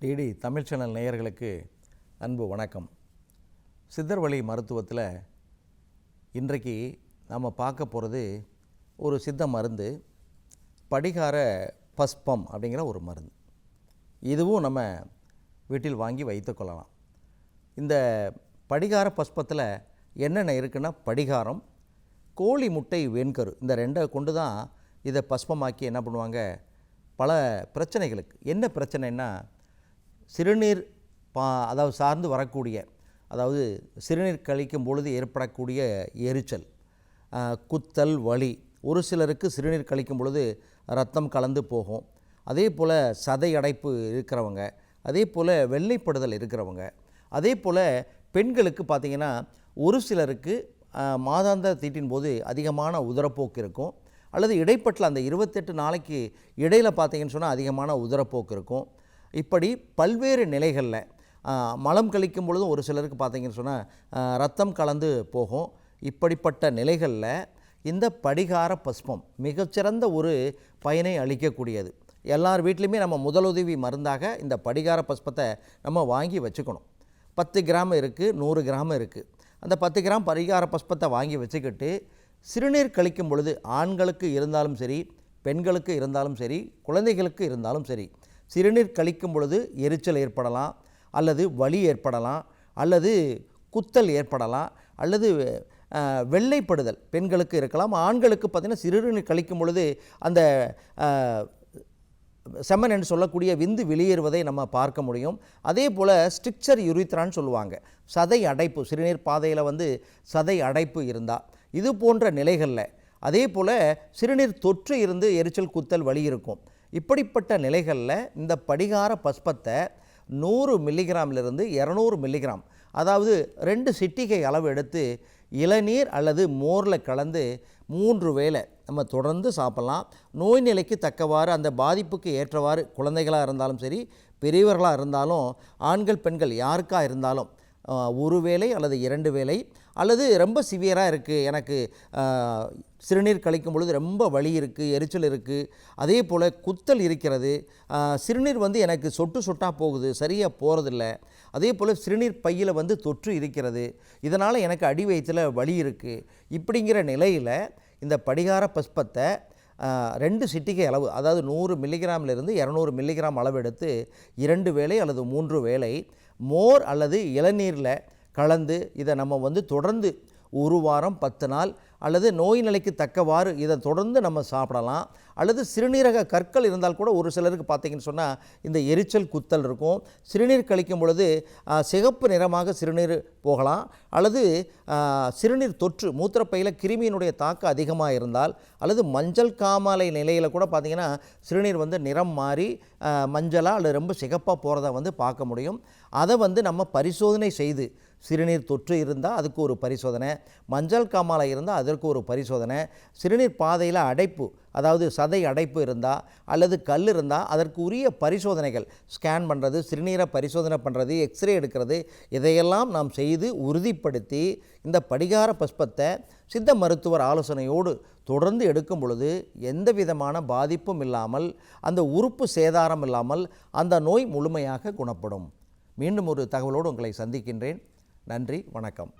DD Tamil channel நேயர்களுக்கு அன்பு வணக்கம். சித்தர் வழி மருத்துவத்தில் இன்றைக்கு நம்ம பார்க்க போகிறது ஒரு சித்த மருந்து படிகார பஸ்பம் அப்படிங்கிற ஒரு மருந்து. இதுவும் நம்ம வீட்டில் வாங்கி வைத்துக்கொள்ளலாம் இந்த படிகார பஸ்பத்தில் என்னென்ன இருக்குன்னா படிகாரம் கோழி முட்டை வெண்கரு. இந்த ரெண்டை கொண்டு தான் இதை பஸ்பமாக்கி என்ன பண்ணுவாங்க? பல பிரச்சனைகளுக்கு. என்ன பிரச்சனைன்னா சிறுநீர் பா அதாவது சார்ந்து வரக்கூடிய அதாவது சிறுநீர் கழிக்கும் பொழுது ஏற்படக்கூடிய எரிச்சல் குத்தல் வலி ஒரு சிலருக்கு சிறுநீர் கழிக்கும் பொழுது ரத்தம் கலந்து போகும். அதே போல் சதை அடைப்பு இருக்கிறவங்க அதே போல் வெள்ளைப்படுதல் இருக்கிறவங்க அதே போல் பெண்களுக்கு பார்த்திங்கன்னா ஒரு சிலருக்கு மாதாந்த மாதாந்திர தீட்டின் போது அதிகமான உதரப்போக்கு இருக்கும். அல்லது இடைப்பட்டில் அந்த இருபத்தெட்டு நாளைக்கு இடையில் பார்த்தீங்கன்னு சொன்னால் அதிகமான உதரப்போக்கு இருக்கும். இப்படி பல்வேறு நிலைகளில் மலம் கழிக்கும் பொழுதும் ஒரு சிலருக்கு பார்த்தீங்கன்னு சொன்னால் ரத்தம் கலந்து போகும். இப்படிப்பட்ட நிலைகளில் இந்த படிகார பஸ்பம் மிகச்சிறந்த ஒரு பயனை அளிக்கக்கூடியது. எல்லார் வீட்லேயுமே நம்ம முதலுதவி மருந்தாக இந்த படிகார பஸ்பத்தை நம்ம வாங்கி வச்சுக்கணும். பத்து கிராம் இருக்குது நூறு கிராம் இருக்குது அந்த பத்து கிராம் பரிகார பஸ்பத்தை வாங்கி வச்சுக்கிட்டு சிறுநீர் கழிக்கும் பொழுது ஆண்களுக்கு இருந்தாலும் சரி பெண்களுக்கு இருந்தாலும் சரி குழந்தைகளுக்கு இருந்தாலும் சரி சிறுநீர் கழிக்கும் பொழுது எரிச்சல் ஏற்படலாம் அல்லது வலி ஏற்படலாம் அல்லது குத்தல் ஏற்படலாம் அல்லது வெள்ளைப்படுதல் பெண்களுக்கு இருக்கலாம். ஆண்களுக்கு பார்த்திங்கன்னா சிறுநீர் கழிக்கும் பொழுது அந்த செம்மன் என்று சொல்லக்கூடிய விந்து வெளியேறுவதை நம்ம பார்க்க முடியும். அதே போல் ஸ்ட்ரிக்சர் யுரித்ரான்னு சொல்லுவாங்க. சதை அடைப்பு சிறுநீர் பாதையில் வந்து சதை அடைப்பு இருந்தால் இது போன்ற நிலைகளில். அதே போல் சிறுநீர் தொற்று இருந்து எரிச்சல் குத்தல் வலி இருக்கும். இப்படிப்பட்ட நிலைகளில் இந்த படிகார பஸ்பத்தை நூறு மில்லிகிராம்லேருந்து இரநூறு மில்லிகிராம் அதாவது ரெண்டு சிட்டிகை அளவு எடுத்து இளநீர் அல்லது மோரில் கலந்து மூன்று வேளை நம்ம தொடர்ந்து சாப்பிட்லாம். நோய் நிலைக்கு தக்கவாறு அந்த பாதிப்புக்கு ஏற்றவாறு குழந்தைகளாக இருந்தாலும் சரி பெரியவர்களாக இருந்தாலும் ஆண்கள் பெண்கள் யாருக்காக இருந்தாலும் ஒரு வேளை அல்லது இரண்டு வேலை அல்லது ரொம்ப சிவியராக இருக்குது எனக்கு சிறுநீர் கழிக்கும் பொழுது ரொம்ப வலி இருக்குது எரிச்சல் இருக்குது அதே போல் குத்தல் இருக்கிறது. சிறுநீர் வந்து எனக்கு சொட்டு சொட்டாக போகுது சரியாக போகிறதில்ல அதே போல் சிறுநீர் பையில் வந்து தொற்று இருக்கிறது. இதனால் எனக்கு அடி வயிற்றில் வலி இருக்குது இப்படிங்கிற நிலையில் இந்த படிகார பஸ்பத்தை ரெண்டு சிட்டிகை அளவு அதாவது நூறு மில்லிகிராமிலிருந்து இரநூறு மில்லிகிராம் அளவு எடுத்து இரண்டு வேளை அல்லது மூன்று வேளை மோர் அல்லது இளநீரில் கலந்து இதை நம்ம வந்து தொடர்ந்து ஒரு வாரம் பத்து நாள் அல்லது நோய் நிலைக்கு தக்கவாறு இதை தொடர்ந்து நம்ம சாப்பிடலாம். அல்லது சிறுநீரக கற்கள் இருந்தால் கூட ஒரு சிலருக்கு பார்த்தீங்கன்னு சொன்னால் இந்த எரிச்சல் குத்தல் இருக்கும். சிறுநீர் கழிக்கும் பொழுது சிகப்பு நிறமாக சிறுநீர் போகலாம். அல்லது சிறுநீர் தொற்று மூத்திரப்பையில் கிருமியினுடைய தாக்கம் அதிகமாக இருந்தால் அல்லது மஞ்சள் காமாலை நிலையில் கூட பார்த்தீங்கன்னா சிறுநீர் வந்து நிறம் மாறி மஞ்சளாக அல்லது ரொம்ப சிகப்பாக போகிறத வந்து பார்க்க முடியும். அதை வந்து நம்ம பரிசோதனை செய்து சிறுநீர் தொற்று இருந்தால் அதுக்கு ஒரு பரிசோதனை. மஞ்சள் காமாலை இருந்தால் அதற்கு ஒரு பரிசோதனை. சிறுநீர் பாதையில் அடைப்பு அதாவது சதை அடைப்பு இருந்தால் அல்லது கல் இருந்தால் அதற்கு உரிய பரிசோதனைகள். ஸ்கேன் பண்ணுறது சிறுநீரை பரிசோதனை பண்ணுறது எக்ஸ்ரே எடுக்கிறது இதையெல்லாம் நாம் செய்து உறுதிப்படுத்தி இந்த படிகார பஸ்பத்தை சித்த மருத்துவர் ஆலோசனையோடு தொடர்ந்து எடுக்கும் பொழுது எந்த விதமான பாதிப்பும் இல்லாமல் அந்த உறுப்பு சேதாரம் இல்லாமல் அந்த நோய் முழுமையாக குணப்படும். மீண்டும் ஒரு தகவலோடு உங்களை சந்திக்கின்றேன். நன்றி வணக்கம்.